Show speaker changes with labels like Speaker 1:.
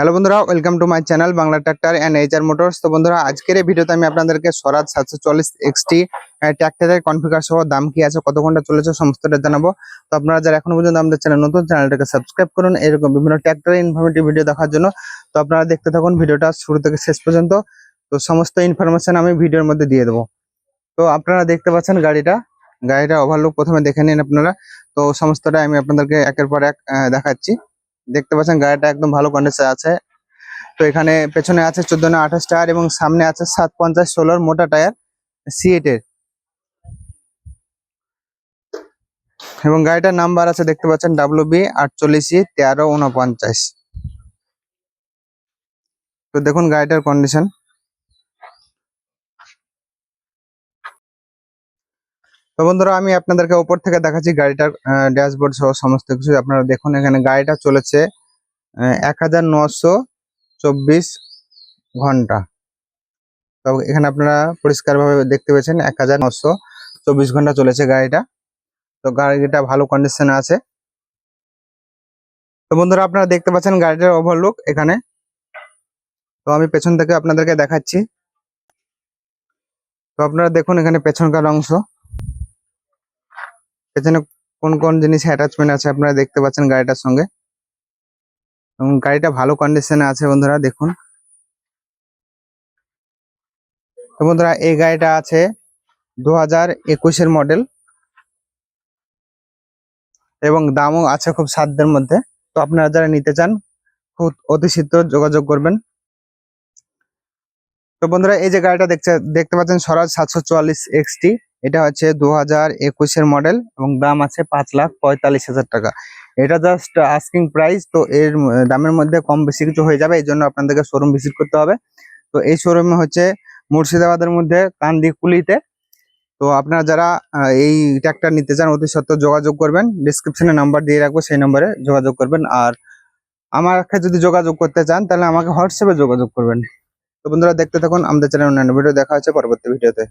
Speaker 1: Hello বন্ধুরা welcome to my channel Bangla tractor and HR motors তো বন্ধুরা, আজকের এই ভিডিওতে আমি আপনাদেরকে স্বরাজ সাতশো চল্লিশ এক্সটি ট্র্যাক্টরের কনফিগার সহ দাম কি আছে, কত ঘণ্টা চলেছে সমস্তটা জানাব। তো আপনারা যারা এখনও পর্যন্ত আমাদের চ্যানেল নতুন চ্যানেলটাকে সাবস্ক্রাইব করুন এরকম বিভিন্ন ট্র্যাক্টরের ইনফরমেটিভ ভিডিও দেখার জন্য। তো আপনারা দেখতে থাকুন ভিডিওটা শুরু থেকে শেষ পর্যন্ত। তো সমস্ত ইনফরমেশন আমি ভিডিওর মধ্যে দিয়ে দেবো। তো আপনারা দেখতে পাচ্ছেন গাড়িটা। গাড়িটা ওভারলুক প্রথমে দেখে নিন আপনারা। তো সমস্তটা আমি আপনাদেরকে একের পর এক দেখাচ্ছি। দেখতে পাচ্ছেন গাড়িটা একদম ভালো কন্ডিশন আছে। তো এখানে পেছনে আছে চোদ্দ না আঠাশ টায়ার এবং সামনে আছে সাত পঞ্চাশ ষোলোর মোটা টায়ার সিএট এর। এবং গাড়িটার নাম্বার আছে দেখতে পাচ্ছেন ডাব্লু বি আটচল্লিশ তেরো উনপঞ্চাশ তো দেখুন গাড়িটার কন্ডিশন তো বন্ধুরা, আমি আপনাদেরকে উপর থেকে দেখাচ্ছি গাড়িটার ড্যাশবোর্ড সহ সমস্ত কিছু। আপনারা দেখুন, এখানে গাড়িটা চলেছে এক হাজার ঘণ্টা। তো এখানে আপনারা পরিষ্কারভাবে দেখতে পেয়েছেন, এক হাজার ঘণ্টা চলেছে গাড়িটা। তো গাড়িটা ভালো কন্ডিশনে আছে। তো বন্ধুরা, আপনারা দেখতে পাচ্ছেন গাড়িটার ওভারলুক এখানে। তো আমি পেছন থেকে আপনাদেরকে দেখাচ্ছি। তো আপনারা দেখুন, এখানে পেছনকার অংশ। পেছনে কোন কোন জিনিস অ্যাটাচমেন্ট আছে আপনারা দেখতে পাচ্ছেন গাড়িটার সঙ্গে। এবং গাড়িটা ভালো কন্ডিশনে আছে বন্ধুরা, দেখুন। তো বন্ধুরা, এই গাড়িটা আছে দু হাজার একুশের মডেল এবং দামও আছে খুব সাধ্যের মধ্যে। তো আপনারা যারা নিতে চান, খুব অতি শীঘ্র যোগাযোগ করবেন। তো বন্ধুরা, এই যে গাড়িটা দেখতে পাচ্ছেন স্বরাজ সাতশো চুয়াল্লিশ এক্সটি এটা হচ্ছে দু হাজার একুশের মডেল এবং দাম আছে পাঁচ লাখ পঁয়তাল্লিশ হাজার টাকা। এটা জাস্ট আস্কিং প্রাইস তো এর দামের মধ্যে কম বেশি কিছু হয়ে যাবে, এই জন্য আপনাদেরকে শোরুম ভিজিট করতে হবে। তো এই শোরুমে হচ্ছে মুর্শিদাবাদের মধ্যে কান্দিকুলিতে। তো আপনারা যারা এই ট্র্যাক্টর নিতে চান, অতি সত্ত্বর যোগাযোগ করবেন। ডিসক্রিপশনে নাম্বার দিয়ে রাখব, সেই নম্বরে যোগাযোগ করবেন। আর আমার সাথে যদি যোগাযোগ করতে চান, তাহলে আমাকে হোয়াটসঅ্যাপে যোগাযোগ করবেন। তো বন্ধুরা, দেখতে থাকুন। আমাদের চ্যানেল অন্যান্য ভিডিও দেখা হচ্ছে পরবর্তী ভিডিওতে